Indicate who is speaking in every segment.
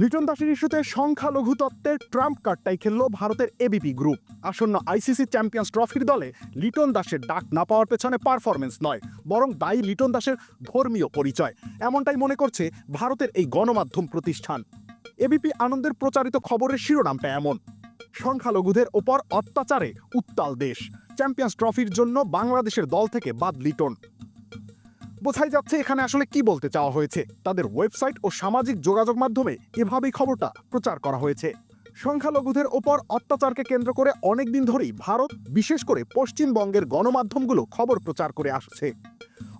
Speaker 1: লিটন দাসের ইস্যুতে সংখ্যালঘু তত্ত্বের ট্রাম্প কার্ডটাই খেলল ভারতের এবিপি গ্রুপ। আসন্ন আইসিসি চ্যাম্পিয়ন্স ট্রফির দলে লিটন দাসের ডাক না পাওয়ার পেছনে পারফরমেন্স নয়, বরং দায়ী লিটন দাসের ধর্মীয় পরিচয়। এমনটাই মনে করছে ভারতের এই গণমাধ্যম প্রতিষ্ঠান। এবিপি আনন্দের প্রচারিত খবরের শিরোনামটা এমন। সংখ্যালঘুদের ওপর অত্যাচারে উত্তাল দেশ। চ্যাম্পিয়ন্স ট্রফির জন্য বাংলাদেশের দল থেকে বাদ লিটন। বোঝাই যাচ্ছে এখানে আসলে কি বলতে চাওয়া হয়েছে। তাদের ওয়েবসাইট ও সামাজিক যোগাযোগ মাধ্যমে এভাবেই খবরটা প্রচার করা হয়েছে। সংখ্যালঘুদের ওপর অত্যাচারকে কেন্দ্র করে অনেকদিন ধরেই ভারত, বিশেষ করে পশ্চিমবঙ্গের গণমাধ্যমগুলো খবর প্রচার করে আসছে।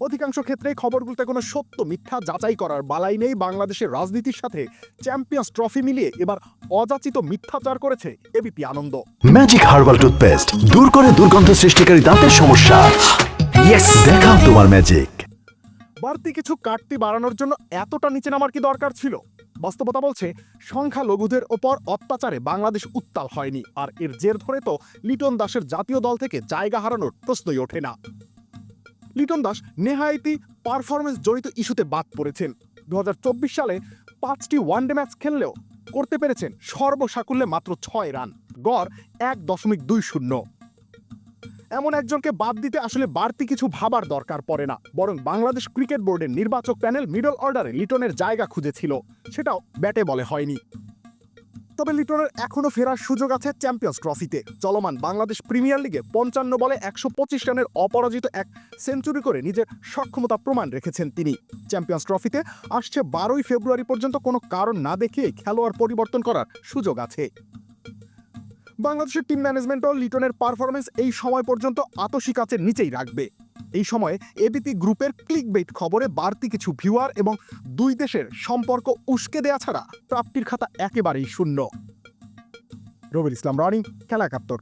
Speaker 1: অধিকাংশ ক্ষেত্রে খবরগুলোতে কোনো সত্য মিথ্যা যাচাই করার বালাই নেই। বাংলাদেশের রাজনীতির সাথে চ্যাম্পিয়ন্স ট্রফি মিলিয়ে এবার অযাচিত মিথ্যাচার করেছে ABP Ananda.
Speaker 2: Magic herbal toothpaste দূর করে দুর্গন্ধ সৃষ্টিকারী দাঁতের সমস্যা। দেখাও তোমার ম্যাজিক
Speaker 1: বাড়তি কিছু কাটতি বাড়ানোর জন্য এতটা নিচে নামার কি দরকার ছিল? বাস্তবতা বলছে, সংখ্যালঘুদের ওপর অত্যাচারে বাংলাদেশ উত্তাল হয়নি, আর এর জের ধরে তো লিটন দাসের জাতীয় দল থেকে জায়গা হারানোর প্রশ্নই ওঠে না। লিটন দাস নেহায়েতি পারফরমেন্স জড়িত ইস্যুতে বাদ পড়েছেন। দু হাজার চব্বিশ সালে পাঁচটি ওয়ানডে ম্যাচ খেললেও করতে পেরেছেন সর্বসাকুল্যে মাত্র ছয় রান। গড় এক দশমিক দুই শূন্য। এমন একজনকে বাদ দিতে আসলে বাড়তি কিছু ভাবার দরকার পড়ে না। বরং বাংলাদেশ ক্রিকেট বোর্ডের নির্বাচক প্যানেল মিডল অর্ডারে লিটনের জায়গা খুঁজেছিল। সেটাও ব্যাটে বলে হয়নি। তবে লিটনের এখনও ফেরার সুযোগ আছে চ্যাম্পিয়ন্স ট্রফিতে। চলমান বাংলাদেশ প্রিমিয়ার লিগে পঞ্চান্ন বলে একশো পঁচিশ রানের অপরাজিত এক সেঞ্চুরি করে নিজের সক্ষমতা প্রমাণ রেখেছেন তিনি। চ্যাম্পিয়ন্স ট্রফিতে আসছে বারোই ফেব্রুয়ারি পর্যন্ত কোনো কারণ না দেখিয়ে খেলোয়াড় পরিবর্তন করার সুযোগ আছে। বাংলাদেশের টিম ম্যানেজমেন্ট ম্যানেজমেন্টও লিটনের পারফরমেন্স এই সময় পর্যন্ত আতসিকাচের নিচেই রাখবে। এই সময়ে এবিপি গ্রুপের ক্লিক বেট খবরে বাড়তি কিছু ভিউয়ার এবং দুই দেশের সম্পর্ক উস্কে দেয়া ছাড়া প্রাপ্তির খাতা একেবারেই শূন্য। রবির ইসলাম রানি খেলা একাত্তর।